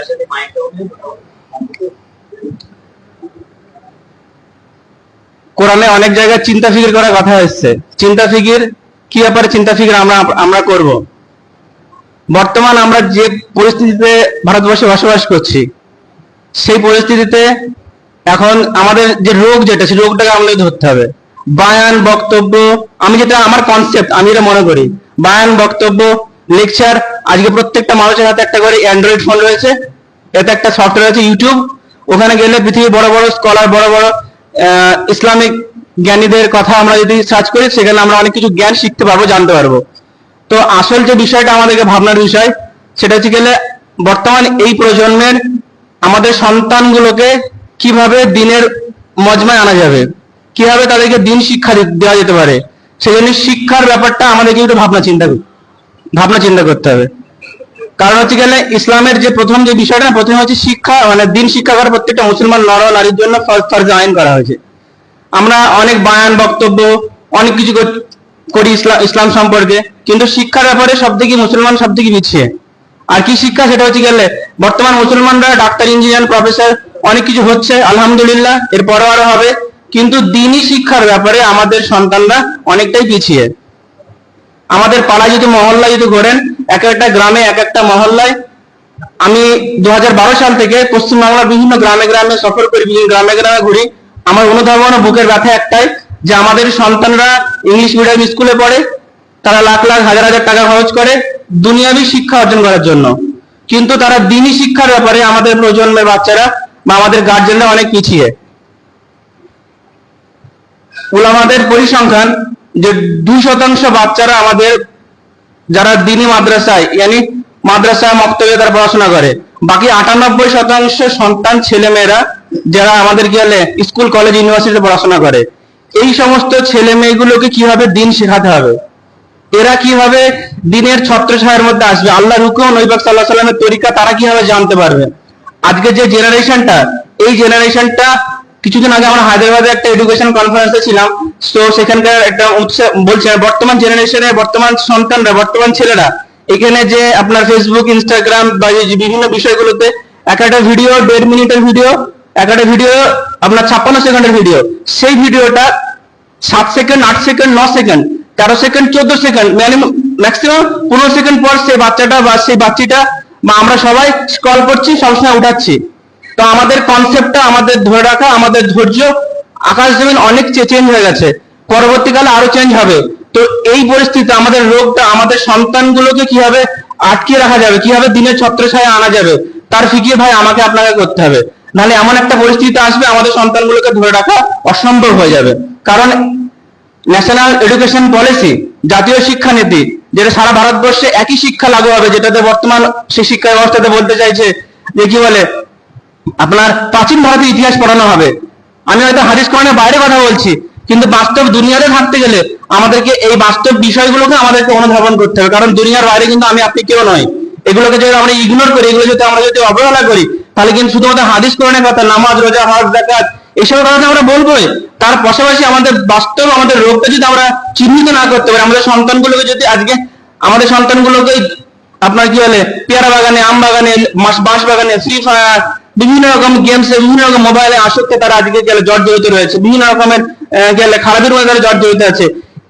আসেন মাইকটা উঠে কোরআনে অনেক জায়গায় চিন্তা ফিকির করার কথা এসছে। চিন্তা ফিকির, কি ব্যাপারে চিন্তা ফিকির আমরা আমরা করব? বর্তমান আমরা যে পরিস্থিতিতে ভারতবর্ষে বসবাস করছি, সেই পরিস্থিতিতে এখন আমাদের যে রোগ যেটা, সেই রোগটাকে আমাদের ধরতে হবে। বায়ান বক্তব্য, আমি যেটা, আমার কনসেপ্ট আমি এটা মনে করি, বায়ান বক্তব্য লেকচার আজকে প্রত্যেকটা মানুষের হাতে একটা করে অ্যান্ড্রয়েড ফোন রয়েছে, এতে একটা সফটওয়্যার আছে ইউটিউব ওখানে গেলে পৃথিবীর বড় বড় স্কলার বড় বড় ইসলামিক জ্ঞানীদের কথা আমরা যদি সার্চ করি, সেখানে আমরা অনেক কিছু জ্ঞান শিখতে পারব, জানতে পারব। তো আসল যে বিষয়টা আমাদেরকে ভাবনার বিষয়, সেটা হচ্ছে গেলে বর্তমান এই প্রজন্মের আমাদের সন্তানগুলোকে কীভাবে দিনের মজমায় আনা যাবে, কীভাবে তাদেরকে দিন শিক্ষা দেওয়া যেতে পারে সেজন্য শিক্ষার ব্যাপারটা আমাদেরকে একটু ভাবনা চিন্তা কর- ভাবনা চিন্তা করতে হবে। কারণ হচ্ছে গেলে ইসলামের যে প্রথম যে বিষয়টা, প্রথমে হচ্ছে শিক্ষা মানে দিন শিক্ষা করা প্রত্যেকটা মুসলমান নর নারীর জন্য ফর- ফরজে আইন করা হয়েছে। আমরা অনেক বায়ান বক্তব্য, অনেক কিছু করি ইসলাম ইসলাম সম্পর্কে, কিন্তু শিক্ষার ব্যাপারে সব থেকে মুসলমান সব থেকে পিছিয়ে। আর কি শিক্ষা? সেটা হচ্ছে গেলে বর্তমান মুসলমানরা ডাক্তার, ইঞ্জিনিয়ার, প্রফেসর, অনেক কিছু হচ্ছে, আলহামদুলিল্লাহ, এরপরও আরও হবে। কিন্তু দিনই শিক্ষার ব্যাপারে আমাদের সন্তানরা অনেকটাই পিছিয়ে। আমাদের পাড়ায় যদি মহল্লা যদি ঘোরেন, এক একটা গ্রামে, এক একটা মহল্লায়, আমি দুহাজার বারো সাল থেকে পশ্চিমবাংলার বিভিন্ন গ্রামে গ্রামে সফর করি বিভিন্ন গ্রামে গ্রামে ঘুরি। আমার অনুধাবন বুকের ব্যথা একটাই যে আমাদের সন্তানরা ইংলিশ মিডিয়াম স্কুলে পড়ে, তারা লাখ লাখ, হাজার হাজার টাকা খরচ করে দুনিয়াবী শিক্ষা অর্জন করার জন্য। কিন্তু তারা দিনী শিক্ষার ব্যাপারে আমাদের প্রজন্মের বাচ্চারা বা আমাদের গার্জেনরা অনেক পিছিয়ে। উলামাদের পরিসংখ্যান যে দুই শতাংশ বাচ্চারা আমাদের যারা দিনী মাদ্রাসায়, ইয়ানি মাদ্রাসা মক্তবে তারা পড়াশোনা করে। বাকি আটানব্বই শতাংশ সন্তান ছেলে মেয়েরা যারা আমাদের গেলে স্কুল, কলেজ, ইউনিভার্সিটিতে পড়াশোনা করে। এই সমস্ত ছেলে মেয়েগুলোকে কীভাবে দিন শেখাতে হবে? এরা কীভাবে দিনের ছত্রছায়ার মধ্যে আসবে? আল্লাহ রুকুন নৈবাক সাল্লাহ সাল্লামের তরিকা তারা কীভাবে জানতে পারবে? আজকে যে জেনারেশনটা এই জেনারেশনটা কিছুদিন আগে আমরা হায়দ্রাবাদে একটা এডুকেশন কনফারেন্সে ছিলাম। তো সেখানকার একটা উৎসে- বলছে, বর্তমান জেনারেশনে বর্তমান সন্তানরা, বর্তমান ছেলেরা, এখানে যে আপনার ফেসবুক ইনস্টাগ্রাম বা বিভিন্ন বিষয়গুলোতে এক একটা ভিডিও দেড় মিনিটের ভিডিও এক একটা ভিডিও আপনার ছাপ্পান্ন সেকেন্ডের ভিডিও সেই ভিডিওটা সাত সেকেন্ড, আট সেকেন্ড, ন সেকেন্ড, তেরো সেকেন্ড, চোদ্দ সেকেন্ড ম্যাক্সিমাম পনেরো সেকেন্ড পর সেই বাচ্চাটা বা সেই বাচ্চিটা বা আমরা সবাই স্ক্রল করছি, সবসময় উঠাচ্ছি। তো আমাদের কনসেপ্টটা আমাদের ধরে রাখা, আমাদের ধৈর্য, আকাশ জমিন অনেক চেঞ্জ হয়ে গেছে। পরবর্তীকালে আরও চেঞ্জ হবে। তো এই পরিস্থিতিতে আমাদের রোগটা, আমাদের সন্তানগুলোকে কীভাবে আটকে রাখা যাবে, কীভাবে দিনের ছত্রছায়া আনা যাবে, তার ফিকির ভাই আমাকে আপনাকে করতে হবে। নাহলে এমন একটা পরিস্থিতি আসবে, আমাদের সন্তানগুলোকে ধরে রাখা অসম্ভব হয়ে যাবে। কারণ ন্যাশনাল এডুকেশন পলিসি জাতীয় শিক্ষানীতি, যেটা সারা ভারতবর্ষে একই শিক্ষা লাগু হবে, যেটাতে বর্তমান সেই শিক্ষা ব্যবস্থাতে বলতে চাইছে যে কি বলে আপনার প্রাচীন ভারতের ইতিহাস পড়ানো হবে। আমি হয়তো হাদিস কোরআনের বাইরে কথা বলছি, কিন্তু বাস্তব দুনিয়াতে থাকতে গেলে আমাদেরকে এই বাস্তব বিষয়গুলোকে আমাদেরকে অনুধাবন করতে হবে। কারণ দুনিয়ার বাইরে কিন্তু আমি আপনি কেউ নয় এগুলোকে যদি আমরা ইগনোর করি, এগুলো যদি আমরা যদি অবহেলা করি, তাহলে কিন্তু শুধুমাত্র হাদিস কোরআনের কথা, নামাজ, রোজা, হজ জাকাত এসব কথা আমরা বলবোই। তার পাশাপাশি আমাদের বাস্তব, আমাদের রোগটা যদি আমরা চিহ্নিত না করতে পারি, আমাদের সন্তানগুলোকে যদি আজকে, আমাদের সন্তানগুলোকে আপনার কি বলে, পেয়ারা বাগানে, আম বাগানে বাঁশ বাগানে ফ্রি ফায়ার বিভিন্ন রকম গেমস বিভিন্ন রকম মোবাইলে আসক্তি তারা আজকে গেলে জর্জরিত রয়েছে। বিভিন্ন রকমের গেলে খারাপের মধ্যে তারা জর্জরিত আছে।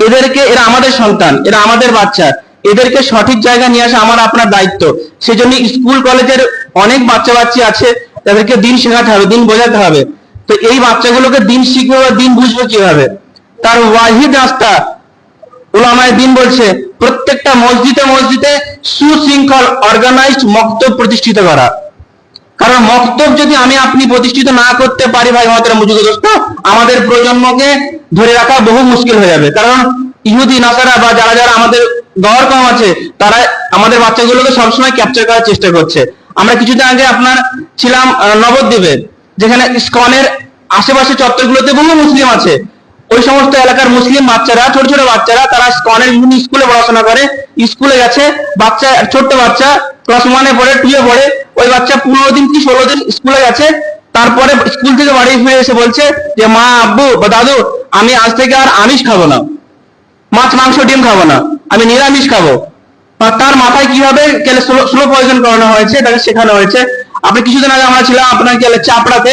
এদেরকে, এরা আমাদের সন্তান, এরা আমাদের বাচ্চা। এদেরকে সঠিক জায়গায় নিয়ে আসা আমার আপনার দায়িত্ব। সেজন্য স্কুল কলেজের অনেক বাচ্চা বাচ্চা আছে, তাদেরকে দিন শেখাতে হবে, দিন বোঝাতে হবে। তো এই বাচ্চাগুলোকে দিন শিখবে বা দিন বুঝবে কীভাবে? তার ওয়াহিদ রাস্তা, ওলামায় দিন বলছে, প্রত্যেকটা মসজিদে মসজিদে সুশৃঙ্খল অর্গানাইজড মক্তব প্রতিষ্ঠিত করা। কারণ মক্তব যদি আমি আপনি প্রতিষ্ঠিত না করতে পারি ভাই আমাদের মুজুগদস্ত আমাদের প্রজন্মকে ধরে রাখা বহু মুশকিল হয়ে যাবে। কারণ ইহুদি, নাসারা বা যারা যারা আমাদের গড় কম আছে, তারা আমাদের বাচ্চাগুলোকে সবসময় ক্যাপচার করার চেষ্টা করছে। আমরা কিছুদিন আগে আপনার ছিলাম নবদ্বীপে, যেখানে স্কনের আশেপাশে চত্বরগুলোতে বহু মুসলিম আছে। ওই সমস্ত এলাকার মুসলিম বাচ্চারা, ছোট ছোট বাচ্চারা, তারা স্কনের বিভিন্ন স্কুলে পড়াশোনা করে। স্কুলে গেছে, বাচ্চা, ছোট্ট বাচ্চা, ক্লাস ওয়ানে পড়ে টুয়ে পড়ে ওই বাচ্চা পনেরো দিন কি ষোলো দিন স্কুলে গেছে, তারপরে স্কুল থেকে বাড়ি ফিরে এসে বলছে যে, মা, আব্বু বা দাদু, আমি আজ থেকে আর আমিষ খাব না। মাছ, মাংস, ডিম খাব না। আমি নিরামিষ খাব। আর তার মাথায় কীভাবে স্লো পয়জন করানো হয়েছে তাকে শেখানো হয়েছে। আপনি কিছুদিন আগে আমরা ছিলাম আপনার কি বলে চাপড়াতে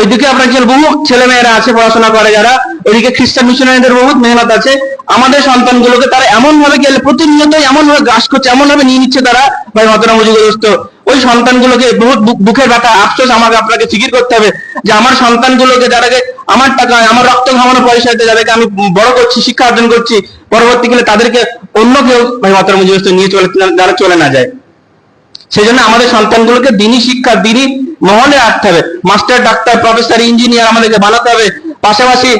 ওইদিকে আপনার বলে বহু ছেলে মেয়েরা আছে পড়াশোনা করে যারা। ওইদিকে খ্রিস্টান মিশনারিদের বহুত মেহনত আছে। আমাদের সন্তানগুলোকে তারা এমন ভাবে গেলে প্রতিনিয়ত এমন ভাবে গ্রাস করছে এমন ভাবে নিয়ে নিচ্ছে তারা। ভাই মতনা মুজিবগ্রস্ত ওই সন্তানগুলোকে বহুত বুকের ব্যথা, আফসোস আমাকে আপনাকে ফিকির করতে হবে যে আমার সন্তানগুলোকে যারাকে আমার টাকায় আমার রক্ত ঘামানো পয়সাতে যাদেরকে আমি বড় করছি, শিক্ষা অর্জন করছি পরবর্তীকালে তাদেরকে অন্য কেউ ভাই মতনা মুজিবগ্রস্ত নিয়ে চলে যারা চলে না যায়। সেই জন্য আমাদের সন্তানগুলোকে দিনই শিক্ষা, দিনই মহলে রাখতে হবে। মাস্টার, ডাক্তার, প্রফেসর, ইঞ্জিনিয়ার আমাদেরকে বানাতে হবে। পাশাপাশি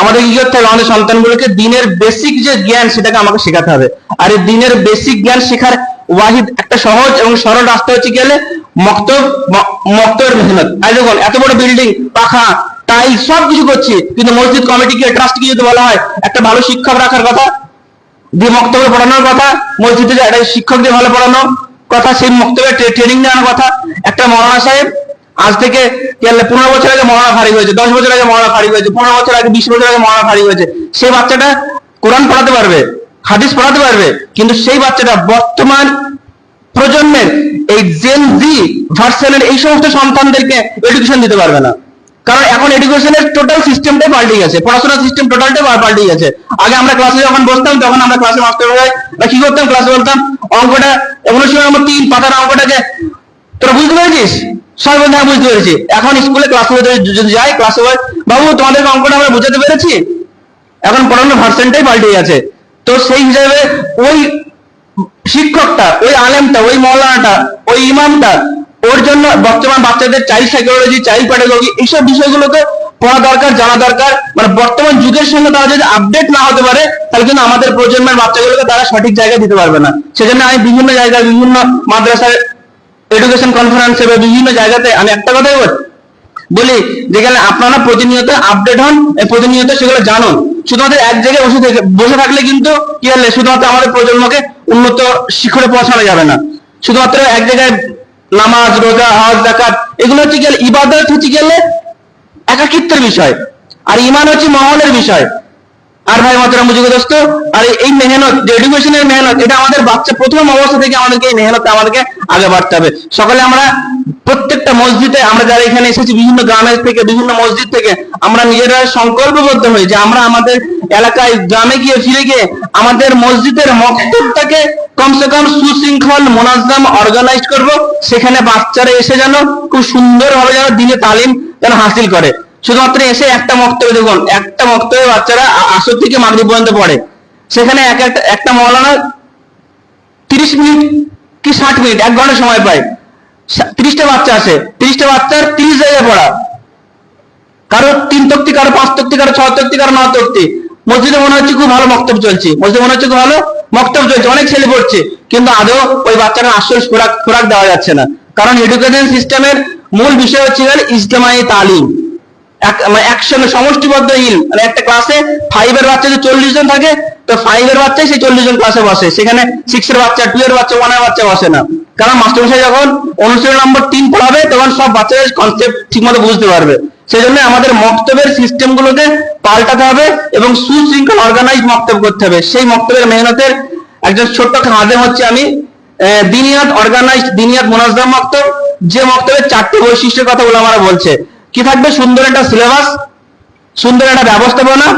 আমাদের কি করতে হবে? আমাদের সন্তানগুলোকে দিনের বেসিক যে জ্ঞান সেটাকে আমাকে শেখাতে হবে। আর এই দিনের বেসিক জ্ঞান শেখার ওয়াহিদ একটা সহজ এবং সরল রাস্তা হচ্ছে গেলে মক্তব মক্তবের মেহনত। আর দেখুন এত বড় বিল্ডিং পাখা টাইল সব কিছু করছি। কিন্তু মসজিদ কমিটিকে ট্রাস্টকে যদি বলা হয়? একটা ভালো শিক্ষক রাখার কথা দিয়ে মক্তব্য পড়ানোর কথা মসজিদে একটা শিক্ষক দিয়ে ভালো পড়ানো কথা সেই মক্তব্যে ট্রেনিং নেওয়ার কথা। একটা মৌলানা সাহেব আজ থেকে বলে, পনেরো বছর আগে মৌলানা ফারি হয়েছে দশ বছর আগে মৌলানা ফারি হয়েছে পনেরো বছর আগে বিশ বছর আগে মৌলানা ফারি হয়েছে। সে বাচ্চাটা কোরআন পড়াতে পারবে। হাদিস পড়াতে পারবে। কিন্তু সেই বাচ্চাটা বর্তমান প্রজন্মের এই জেন জি ভার্সনের এই সমস্ত সন্তানদেরকে এডুকেশন দিতে পারবে না। কারণ এখন এডুকেশনের টোটাল সিস্টেমটাই পাল্টে গেছে। পড়াশোনার সিস্টেম টোটালটাই পাল্টে গেছে। আগে আমরা ক্লাসে যখন বসতাম, তখন আমরা ক্লাসে মাস্টার ভাই বা কি করতাম? ক্লাসে বলতাম, অঙ্কটা এমন সময় আমার তিন পাতার অঙ্কটাকে তোরা বুঝতে পেরেছিস? সবাই বলতে হ্যাঁ বুঝতে পেরেছি। এখন স্কুলে ক্লাসে যদি যাই ক্লাসে বাবু তোমাদের অঙ্কটা আমরা বুঝাতে পেরেছি? এখন পড়ানোর ভার্সনটাই পাল্টে গেছে। তো সেই হিসাবে ওই শিক্ষকটা, ওই আলেমটা, ওই মৌলানাটা, ওই ইমামটা, ওর জন্য বর্তমান বাচ্চাদের চাইল্ড সাইকোলজি চাইল্ড প্যাডাগজি এইসব বিষয়গুলোকে পড়া দরকার, জানা দরকার। মানে বর্তমান যুগের সঙ্গে তারা যদি আপডেট না হতে পারে, তাহলে কিন্তু আমাদের প্রজন্মের বাচ্চাগুলোকে তারা সঠিক জায়গায় দিতে পারবে না। সেজন্য আমি বিভিন্ন জায়গায়, বিভিন্ন মাদ্রাসায় এডুকেশন কনফারেন্সে বা বিভিন্ন জায়গাতে আমি একটা কথাই বলি যেখানে আপনারা প্রতিনিয়ত আপডেট হন প্রতিনিয়ত সেগুলো জানুন। শুধুমাত্র এক জায়গায় বসে থেকে বসে থাকলে কিন্তু কি হলে শুধুমাত্র আমাদের প্রজন্মকে উন্নত শিখরে পৌঁছানো যাবে না। শুধুমাত্র এক জায়গায় নামাজ, রোজা, হজ জাকাত এগুলো হচ্ছে গেলে ইবাদত হচ্ছে গেলে একাকিত্বের বিষয়। আর ইমান হচ্ছে মহলের বিষয়। আর ভাই মাত্রা মুজিব দোস্ত? আর এই মেহনত, যে এডুকেশনের মেহনত, এটা আমাদের বাচ্চা প্রথম অবস্থা থেকে আমাদেরকে এই মেহনত আমাদেরকে আগে বাড়তে হবে। সকালে আমরা প্রত্যেকটা মসজিদে আমরা যারা এখানে এসেছি, বিভিন্ন গ্রামের থেকে, বিভিন্ন মসজিদ থেকে, আমরা নিজেরা সংকল্পবদ্ধ হই যে আমরা আমাদের এলাকায় গ্রামে গিয়ে, ফিরে গিয়ে আমাদের মসজিদের মক্তবটাকে কমসে কম সুশৃঙ্খল, মোনাজাম অর্গানাইজ করব। সেখানে বাচ্চারা এসে যেন খুব সুন্দরভাবে যেন দিনে তালিম যেন হাসিল করে। শুধুমাত্র এসে একটা মক্তব্য দেখুন, একটা মক্তব্যে বাচ্চারা আসর থেকে মাগরিব পর্যন্ত পড়ে। সেখানে এক একটা একটা মৌলানা তিরিশ মিনিট কি ষাট মিনিট, এক ঘণ্টা সময় পায়। তিরিশটা বাচ্চা আছে। ত্রিশটা বাচ্চার তিরিশ জায়গায় পড়া। কারও তিন তক্তি, কারও পাঁচ তক্তি, কারও ছয় তক্তি, কারও নয় তক্তি। মসজিদে মনে হচ্ছে খুব ভালো মক্তব চলছে। মসজিদে মনে হচ্ছে খুব ভালো মক্তব চলছে। অনেক ছেলে পড়ছে, কিন্তু আদৌ ওই বাচ্চারা আসল খোরাক খোরাক দেওয়া যাচ্ছে না। কারণ এডুকেশন সিস্টেমের মূল বিষয় হচ্ছে ইসলামাই তালিম। এক মানে একসঙ্গে সমষ্টিবদ্ধ ইল। মানে একটা ক্লাসে ফাইভ এর বাচ্চা যদি চল্লিশ জন থাকে, তো ফাইভ এর বাচ্চাই সেই চল্লিশ জন ক্লাসে বসে। সেখানে সিক্স এর বাচ্চা টু এর বাচ্চা ওয়ানের বাচ্চা বসে না। কারণ মাস্টারমশাই যখন অনুশীলন নম্বর তিন পড়াবে, তখন সব বাচ্চাদের কনসেপ্ট ঠিকমতো বুঝতে পারবে। সেই জন্য আমাদের মক্তবের সিস্টেম গুলোকে পাল্টাতে হবে এবং সুশৃঙ্খল অর্গানাইজ মক্তব করতে হবে। সেই মক্তবের মেহনতের একজন ছোট্ট খাদেম হচ্ছে আমি দিনিয়াত অর্গানাইজড দিনিয়াত মোনাজদাম মক্তব। যে মক্তবের চারটি বৈশিষ্ট্যের কথা ওলামারা বলছে। কি থাকবে? সুন্দর একটা সিলেবাস সুন্দর একটা ব্যবস্থাপনা,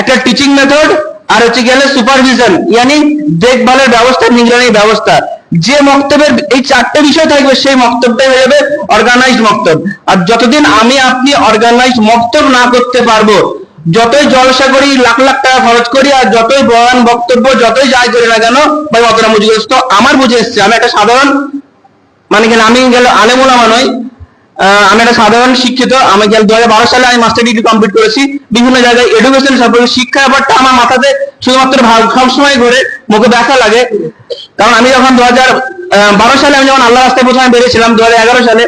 একটা টিচিং মেথড আর হচ্ছে গেলে সুপারভিশন ইয়ানি দেখভালের ব্যবস্থা নিগরানির ব্যবস্থা। যে মক্তবের এই চারটে বিষয় থাকবে সেই মক্তবটাই হয়ে যাবে অর্গানাইজড মক্তব। আর যতদিন আমি আপনি অর্গানাইজড মক্তব না করতে পারব যতই জলসা করি লাখ লাখ টাকা খরচ করি আর যতই বয়ান বক্তব্য যতই যাই করি না কেন ভাই অতটা বুঝে আমার বুঝে এসছে। আমি একটা সাধারণ মানে কেন আমি গেল আলেমুলামা নই আহ, আমি একটা সাধারণ শিক্ষিত, আমি দু হাজার বারো সালে আমি মাস্টার ডিগ্রি কমপ্লিট করেছি? বিভিন্ন জায়গায় এডুকেশন সম্পর্কে শিক্ষা ব্যাপারটা আমার মাথাতে শুধুমাত্র সবসময় ঘুরে, মুখে দেখা লাগে। কারণ আমি যখন দু হাজার বারো সালে আমি যখন আল্লাহ রাস্তায় প্রথমে বেরিয়েছিলাম দু হাজার এগারো সালে,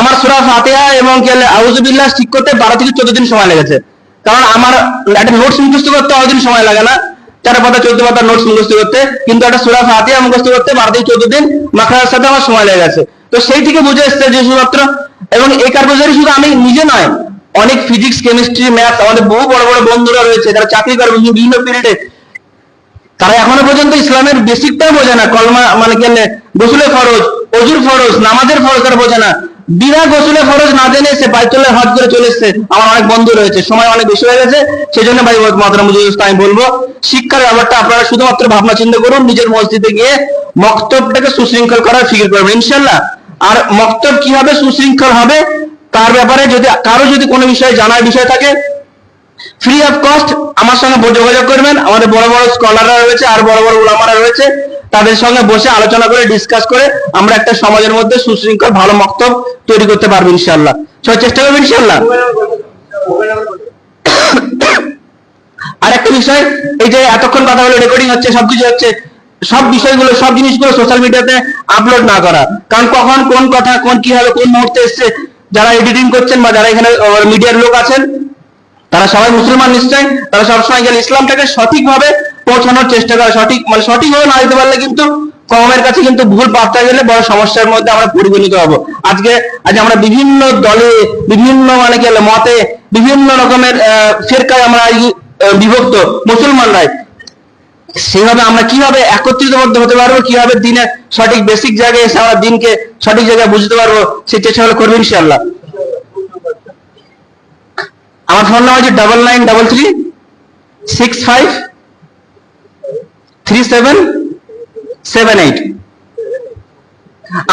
আমার সুরা ফাতেহা এবং আউজুবিল্লাহ ঠিক করতে বারো থেকে চোদ্দ দিন সময় লেগেছে। কারণ আমার একটা নোটস মুখস্থ করতে অতদিন সময় লাগে না। চার পাতা, চোদ্দ পাতা নোটস মুখস্থ করতে, কিন্তু একটা সুরা ফাতিহা মুখস্থ করতে বারো থেকে চোদ্দ দিন মাখার সাথে আমার সময় লেগে গেছে। তো সেই থেকে বুঝে এসছে যে শুধুমাত্র এবং এই কারবাজারি শুধু আমি নিজে নয়, অনেক ফিজিক্স কেমিস্ট্রি ম্যাথ আমাদের বহু বড় বড় বন্ধুরা রয়েছে, যারা চাকরি করে বিভিন্ন ফিল্ডে তারা এখনও পর্যন্ত ইসলামের বেসিকটাও বোঝে না, কলমা মানে কেন গোসলে খরচ অজুর ফরজ, নামাজের ফরজ তারা বোঝে না। বিনা গোসলে ফরজ না জেনে সে বাইতুল্লাহ হজ করে চলে এসছে। আমার অনেক বন্ধু রয়েছে, সময় অনেক বেশি হয়ে গেছে সেই জন্য ভাই মতরাম আমি বলব, শিক্ষার ব্যাপারটা আপনারা শুধুমাত্র ভাবনা চিন্তা করুন, নিজের মসজিদে গিয়ে মক্তবটাকে সুশৃঙ্খল করার ফিকির করবেন ইনশাল্লাহ আর মক্তব কীভাবে সুশৃঙ্খল হবে, তার ব্যাপারে যদি, কারও যদি কোনো বিষয়ে জানার বিষয় থাকে ফ্রি অফ কস্ট আমার সঙ্গে যোগাযোগ করবেন। আমাদের বড় বড় স্কলাররা রয়েছে, আর বড় বড় উলামারা রয়েছে, তাদের সঙ্গে বসে আলোচনা করে ডিসকাস করে, আমরা একটা সমাজের মধ্যে সুশৃঙ্খল, ভালো মক্তব তৈরি করতে পারব ইনশাল্লাহ সবাই চেষ্টা করবেন ইনশাল্লাহ আর একটা বিষয়, এই যে এতক্ষণ কথা বলে রেকর্ডিং হচ্ছে, সবকিছু হচ্ছে সব বিষয়গুলো সব জিনিসগুলো সোশ্যাল মিডিয়াতে আপলোড না করা। কারণ কখন কোন কথা কোন কীভাবে কোন মুহূর্তে এসছে যারা এডিটিং করছেন বা যারা এখানে মিডিয়ার লোক আছেন তারা সবাই মুসলমান নিশ্চয় তারা সবসময় গেলে ইসলামটাকে সঠিকভাবে পৌঁছানোর চেষ্টা করে। সঠিক মানে সঠিকভাবে না দিতে পারলে কিন্তু কমের কাছে কিন্তু ভুল বার্তা গেলে বড় সমস্যার মধ্যে আমরা পরিগণিত হব। আজকে আজ আমরা বিভিন্ন দলে বিভিন্ন মানে কি বলে, মতে বিভিন্ন রকমের ফেরকায় আমরা বিভক্ত মুসলমানরাই। সেভাবে আমরা কীভাবে একত্রিতবদ্ধ হতে পারব, কীভাবে দিনে সঠিক বেসিক জায়গায় এসে আমরা দিনকে সঠিক জায়গায় বুঝতে পারব, সেই চেষ্টা হলো করব ইনশাল্লাহ আমার ফোন নাম্বার হচ্ছে double nine double three six five three seven seven eight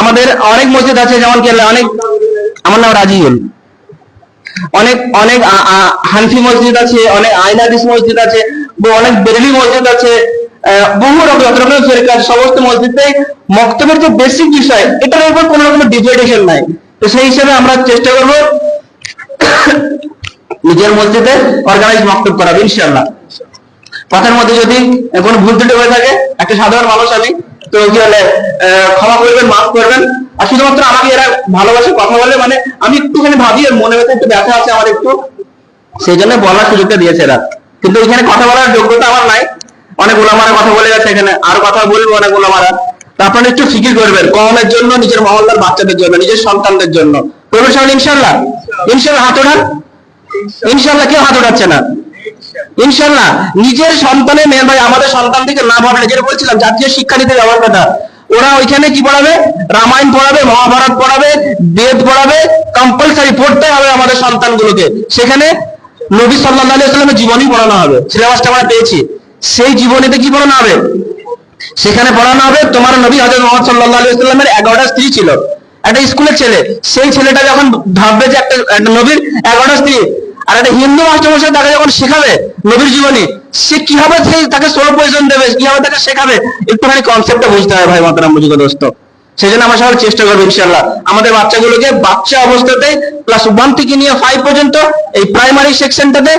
আমাদের অনেক মসজিদ আছে যেমন কি অনেক আমার নাম রাজিউল। অনেক অনেক হানফি মসজিদ আছে, অনেক আইনাদিস মসজিদ আছে অনেক বেরেলি মসজিদ আছে বহু রকম রকমের সমস্ত মসজিদে মক্তবের যে বেসিক বিষয় এটার উপর কোনো রকমের ডিভাইডেশন নাই। তো সেই হিসেবে আমরা চেষ্টা করব নিজের মসজিদে অর্গানাইজ মক্তব করাবো ইনশাল্লাহ কথার মধ্যে যদি কোনো ভুল ত্রুটি হয়ে থাকে একটা সাধারণ মানুষ আমি তো কি আহ, ক্ষমা করবেন মাফ করবেন। আর শুধুমাত্র আমাকে এরা ভালোবাসে কথা বলে মানে আমি একটুখানি ভাবি মনে ব্যথা একটু ব্যথা আছে আমার একটু। সেই জন্য বলার সুযোগটা দিয়েছে এরা। কিন্তু এখানে কথা বলার যোগ্যতা আমার নাই। অনেক ওলামারা কথা বলে গেছে এখানে। আর কথা বলব অনেক ওলামারা। আপনারা একটু ফিকির করবেন। কমের জন্য, নিজের মহল্লার বাচ্চাদের জন্য, নিজের সন্তানদের জন্য। ইনশাল্লাহ ইনশাল্লাহ হাত ওঠান? ইনশাল্লাহ কেউ হাত ওঠাচ্ছে না। ইনশাল্লাহ নিজের সন্তানের মেয়ের ভাই, আমাদের সন্তান থেকে না। ভাবলে যেটা বলছিলাম, জাতীয় শিক্ষানীতি যাওয়ার কথা। ওরা ওইখানে কি পড়াবে? রামায়ণ পড়াবে, মহাভারত পড়াবে, বেদ পড়াবে কম্পালসারি পড়তে হবে আমাদের সন্তানগুলোকে। সেখানে নবী সাল্লাহ আলাইস্লামের জীবনী পড়ানো হবে। সিলেবাসটা আমরা পেয়েছি। সেই জীবনীতে কি পড়ানো হবে? সেখানে পড়ানো হবে তোমার নবী হজরত মোহাম্মদ সাল্লাহ এগারোটা স্ত্রী ছিল। একটা স্কুলের ছেলে। সেই ছেলেটা যখন ভাববে যে একটা নবীর এগারোটা স্ত্রী, আর একটা হিন্দু মাস্টারমশাই তাকে যখন শেখাবে নবীর জীবনী, সে কীভাবে সেই তাকে সোল পয়জন দেবে, কীভাবে তাকে শেখাবে, একটুখানি কনসেপ্টটা বুঝতে হবে ভাই মাতারাম বুঝিত দোস্ত। সেই জন্য আমরা সবাই চেষ্টা করব ইনশাল্লাহ আমাদের বাচ্চাগুলোকে বাচ্চা অবস্থাতে ক্লাস ওয়ান থেকে নিয়ে ফাইভ পর্যন্ত এই প্রাইমারি সেকশনটাতে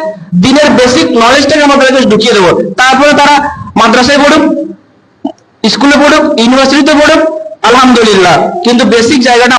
দিনের বেসিক নলেজটাকে আমাদের ঢুকিয়ে দেবো। তারপরে তারা মাদ্রাসায় পড়ুক, স্কুলে পড়ুক, ইউনিভার্সিটিতে পড়ুক, আলহামদুলিল্লাহ। কিন্তু বেসিক জায়গাটা